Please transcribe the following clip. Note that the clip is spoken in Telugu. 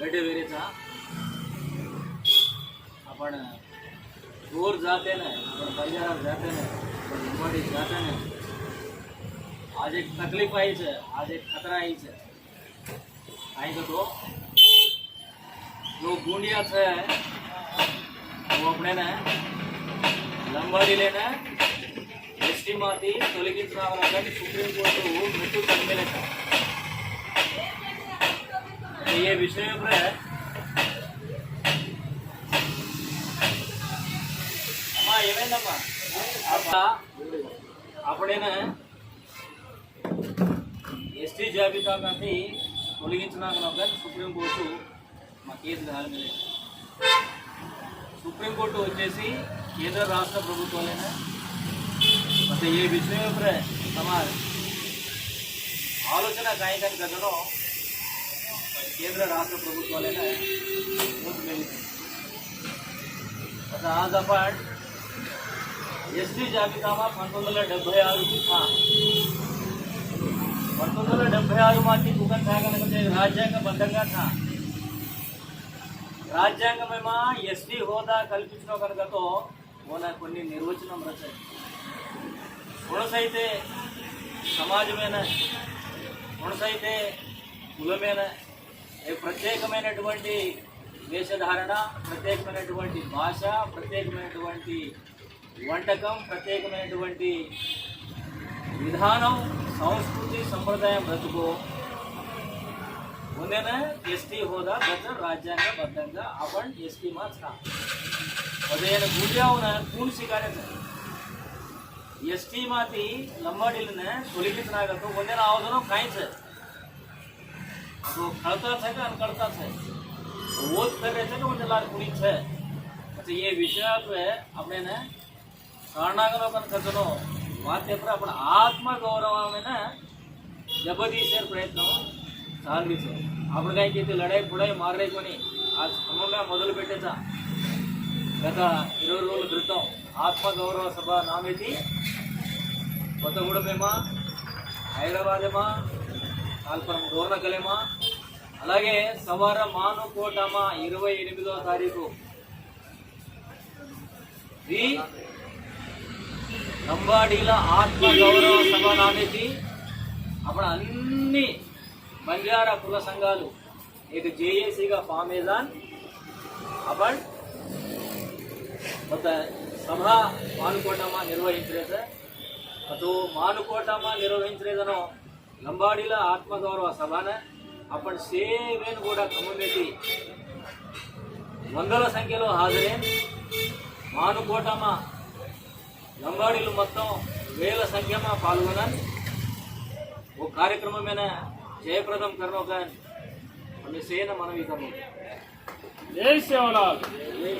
वेगवेगळेचा आपण दूर जाते नाही आपण बाजारात जाते नाही ઉંબાડી જાતે નહીં આજે એક તકલીફ આવી છે, આજે એક ખતરા આવી છે. અહીં તો જો ગુંડિયા છે, તો આપણે લંબાડી લઈને એસટીમાંથી તોલગીર સાહેબ સુપ્રીમ કોર્ટનું મૃત્યુ જન્મેલે છે ये विषय पर है అమ్మా ఏమైందమ్మా? అప్పుడైనా? ఎస్టీ జాబితా కానీ తొలగించినాక కానీ సుప్రీంకోర్టు మా కేసు దాని సుప్రీంకోర్టు వచ్చేసి కేంద్ర రాష్ట్ర ప్రభుత్వాలైనా ಮತ್ತೆ ಈ ವಿಷಯ ಒಬ್ಬರೇ ಸಮಾಜ ఆలోచన ಕಾಯಕನ ಕದನೋ కేంద్ర రాష్ట్ర ప్రభుత్వాలైన ఆజపాట్ ఎస్టీ జాబితామా పంతొమ్మిది వందల డెబ్బై ఆరు పంతొమ్మిది వందల డెబ్బై ఆరు మాకి కుకన్ సాగనకపోతే రాజ్యాంగబద్ధంగా రాజ్యాంగమేమా ఎస్టీ హోదా కల్పించిన కనుకతో మన కొన్ని నిర్వచనం రచాయి కొనసైతే సమాజమేనా కొనసైతే కులమేనా ప్రత్యేకమైనటువంటి వేషధారణ ప్రత్యేకమైనటువంటి భాష ప్రత్యేకమైనటువంటి వంటకం ప్రత్యేకమైనటువంటి విధానం సంస్కృతి సంప్రదాయం బ్రతుకో పొందిన ఎస్టీ హోదా గత రాజ్యాంగ రాజ్యాంగబద్ధంగా అవన్ ఎస్టీ మాత్రం ఉదయం గుడియావున కూన్ ఎస్టీ మాతి లంబాడీలను ಮಾತಿ ಲಂಬಾಡಿಲಿನ ಸೊಲಿಕಿತನಾಗತ್ತು ಒಂದೇನ ಆಗೋದನ್ನು ಕಾಯ್ಸರ್ અણકળતા છે કે અણકળતા છે રોજ ફેરે છે કે મને લાકડી છે પછી એ વિષયાત્વે આપણે એને શરણાગમન કથનો વાતયત્ર આપણે આત્મગૌરવને જબરદીશે પ્રયત્નો సాధించాం అప్పుడు కాకపోతే లడాయి పుడాయి మారేసుకొని ఆ క్రమంగా మొదలు పెట్టేసా గత ఇరవై రోజుల క్రితం ఆత్మగౌరవ సభ నామేది కొత్తగూడమేమా హైదరాబాదేమా కాల్పురం గౌరనకలేమా అలాగే సవర మానుకోటమ ఇరవై ఎనిమిదో తారీఖు. శ్రీ నంబాడీల ఆత్మ గౌరవ సభ నానేది అప్పుడు అన్ని బంజార కుల సంఘాలు ఇక జేఏసీగా పామేజాన్ అప్పుడు కొత్త సభ మానుకోటమా నిర్వహించలేదు అటు మానుకోటమా నిర్వహించలేదనో లంబాడీల ఆత్మగౌరవ సభనే అప్పుడు సేవేను కూడా కమ్యూనిటీ వందల సంఖ్యలో హాజరే. మానుకోటమ లంబాడీలు మొత్తం వేల సంఖ్యమా పాల్గొన్నారు ఓ కార్యక్రమమైన జయప్రదం కర్మగా సేన మనవితము జై సేవలాల్ జై